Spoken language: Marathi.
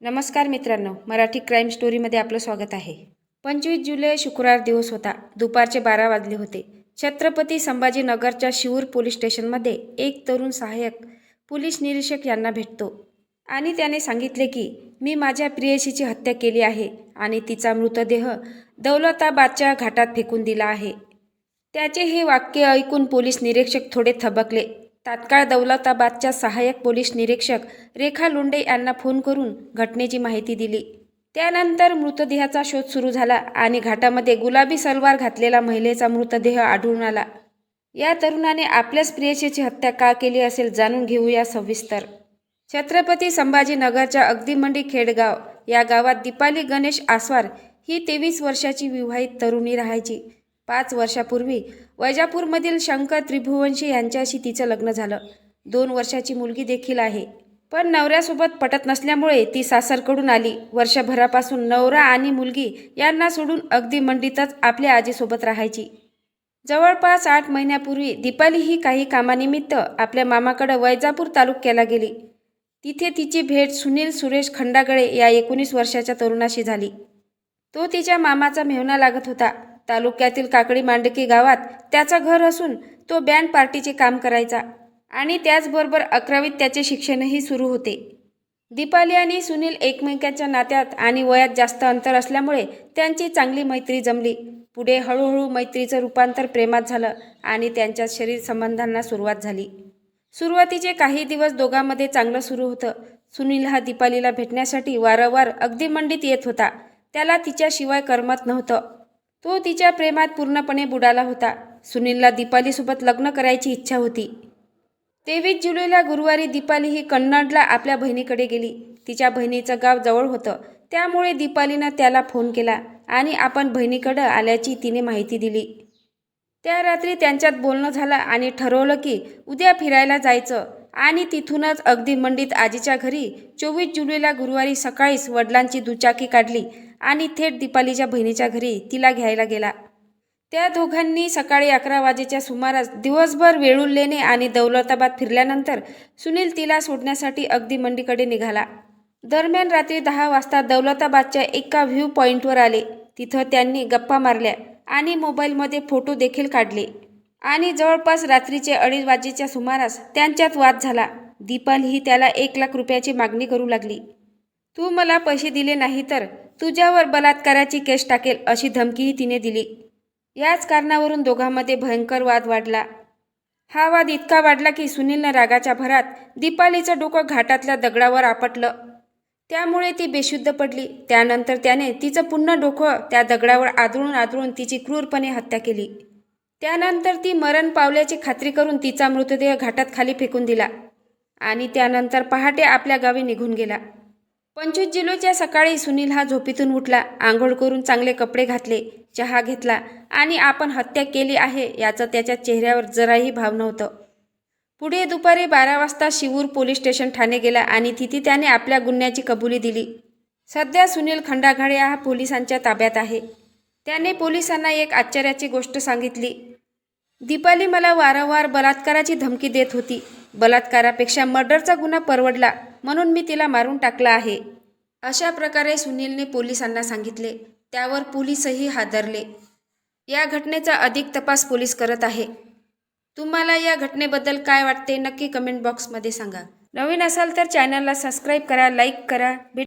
नमस्कार मित्रांनो मराठी क्राईम स्टोरीमध्ये आपलं स्वागत आहे. पंचवीस जुलै शुक्रवार दिवस होता. दुपारचे बारा वाजले होते. छत्रपती संभाजीनगरच्या शिवूर पोलीस स्टेशनमध्ये एक तरुण सहाय्यक पोलीस निरीक्षक यांना भेटतो. आणि त्याने सांगितले की मी माझ्या प्रियशीची हत्या केली आहे आणि तिचा मृतदेह दौलताबादच्या घाटात फेकून दिला आहे. त्याचे हे वाक्य ऐकून पोलीस निरीक्षक थोडे थबकले. तात्काळ दौलताबादच्या सहाय्यक पोलीस निरीक्षक रेखा लोंडे यांना फोन करून घटनेची माहिती दिली. त्यानंतर मृतदेहाचा शोध सुरू झाला आणि घाटामध्ये गुलाबी सलवार घातलेला महिलेचा मृतदेह आढळून आला. या तरुणाने आपल्याच प्रियसीची हत्या का केली असेल जाणून घेऊया सविस्तर. छत्रपती संभाजीनगरच्या अगदीमंडी खेडगाव या गावात दीपाली गणेश आसवार ही तेवीस वर्षाची विवाहित तरुणी राहायची. पाच वर्षापूर्वी वैजापूरमधील शंकर त्रिभुवंशी यांच्याशी तिचं लग्न झालं. दोन वर्षाची मुलगी देखील आहे. पण नवऱ्यासोबत पटत नसल्यामुळे ती सासरकडून आली. वर्षभरापासून नवरा आणि मुलगी यांना सोडून अगदी मंडीतच आपल्या आजीसोबत राहायची. जवळपास आठ महिन्यापूर्वी दीपाली ही काही कामानिमित्त आपल्या मामाकडं वैजापूर तालुक्याला गेली. तिथे तिची भेट सुनील सुरेश खंडागळे या एकोणीस वर्षाच्या तरुणाशी झाली. तो तिच्या मामाचा मेहना लागत होता. तालुक्यातील काकडी मांडकी गावात त्याचं घर असून तो बँड पार्टीचे काम करायचा आणि त्याचबरोबर अकरावीत त्याचे शिक्षणही सुरू होते. दीपाली आणि सुनील एकमेकांच्या नात्यात आणि वयात जास्त अंतर असल्यामुळे त्यांची चांगली मैत्री जमली. पुढे हळूहळू मैत्रीचं रूपांतर प्रेमात झालं आणि त्यांच्या शरीर संबंधांना सुरुवात झाली. सुरुवातीचे काही दिवस दोघांमध्ये चांगलं सुरू होतं. सुनील हा दीपालीला भेटण्यासाठी वारंवार अगदी मंडीत येत होता. त्याला तिच्याशिवाय करमत नव्हतं. तो तिच्या प्रेमात पूर्णपणे बुडाला होता. सुनीलला दीपालीसोबत लग्न करायची इच्छा होती. तेवीस जुलैला गुरुवारी दीपाली ही कन्नडला आपल्या बहिणीकडे गेली. तिच्या बहिणीचं गाव जवळ होतं. त्यामुळे दीपालीनं त्याला फोन केला आणि आपण बहिणीकडं आल्याची तिने माहिती दिली. त्या रात्री त्यांच्यात बोलणं झालं आणि ठरवलं की उद्या फिरायला जायचं आणि तिथूनच अगदी मंडीत आजीच्या घरी चोवीस जुलैला गुरुवारी सकाळीच वडिलांची दुचाकी काढली. आणि थेट दीपालीच्या बहिणीच्या घरी तिला घ्यायला गेला. त्या दोघांनी सकाळी अकरा वाजेच्या सुमारास दिवसभर वेळुल्लेने आणि दौलताबाद फिरल्यानंतर सुनील तिला सोडण्यासाठी अगदी मंडीकडे निघाला. दरम्यान रात्री दहा वाजता दौलताबादच्या एका व्ह्यू पॉईंटवर आले. तिथं त्यांनी गप्पा मारल्या आणि मोबाईलमध्ये फोटो देखील काढले. आणि जवळपास रात्रीचे अडीच वाजेच्या सुमारास त्यांच्यात वाद झाला. दीपाल ही त्याला एक लाख रुपयाची मागणी करू लागली. तू मला पैसे दिले नाही तर तुझ्यावर बलात्काराची केस टाकेल अशी धमकीही तिने दिली. याच कारणावरून दोघांमध्ये भयंकर वाद वाढला. हा वाद इतका वाढला की सुनीलनं रागाच्या भरात दीपालीचं डोकं घाटातल्या दगडावर आपटलं. त्यामुळे ती बेशुद्ध पडली. त्यानंतर त्याने तिचं पुन्हा डोकं त्या दगडावर आदळून आदळून तिची क्रूरपणे हत्या केली. त्यानंतर ती मरण पावल्याची खात्री करून तिचा मृतदेह घाटात खाली फेकून दिला आणि त्यानंतर पहाटे आपल्या गावी निघून गेला. पंचवीस जुलैच्या सकाळी सुनील हा झोपेतून उठला आंघोळ करून चांगले कपडे घातले चहा घेतला आणि आपण हत्या केली आहे याचं त्याच्या चेहऱ्यावर जराही भाव नव्हतं. पुढे दुपारी बारा वाजता शिवूर पोलीस स्टेशन ठाणे गेला आणि तिथे त्याने आपल्या गुन्ह्याची कबुली दिली. सध्या सुनील खंडाघाडे हा पोलिसांच्या ताब्यात आहे. त्याने पोलिसांना एक आश्चर्याची गोष्ट सांगितली. दीपाली मला वारंवार बलात्काराची धमकी देत होती. बलात्कारापेक्षा मर्डरचा गुन्हा परवडला. म्हणून मी तिला मारून टाकला आहे. अशा प्रकारे सुनीलने पोलिसांना सांगितले. त्यावर पोलीसही हादरले. या घटनेचा अधिक तपास पोलीस करत आहे. तुम्हाला या घटनेबद्दल काय वाटते नक्की कमेंट बॉक्समध्ये सांगा. नवीन असाल तर चॅनलला सबस्क्राईब करा लाईक करा भेट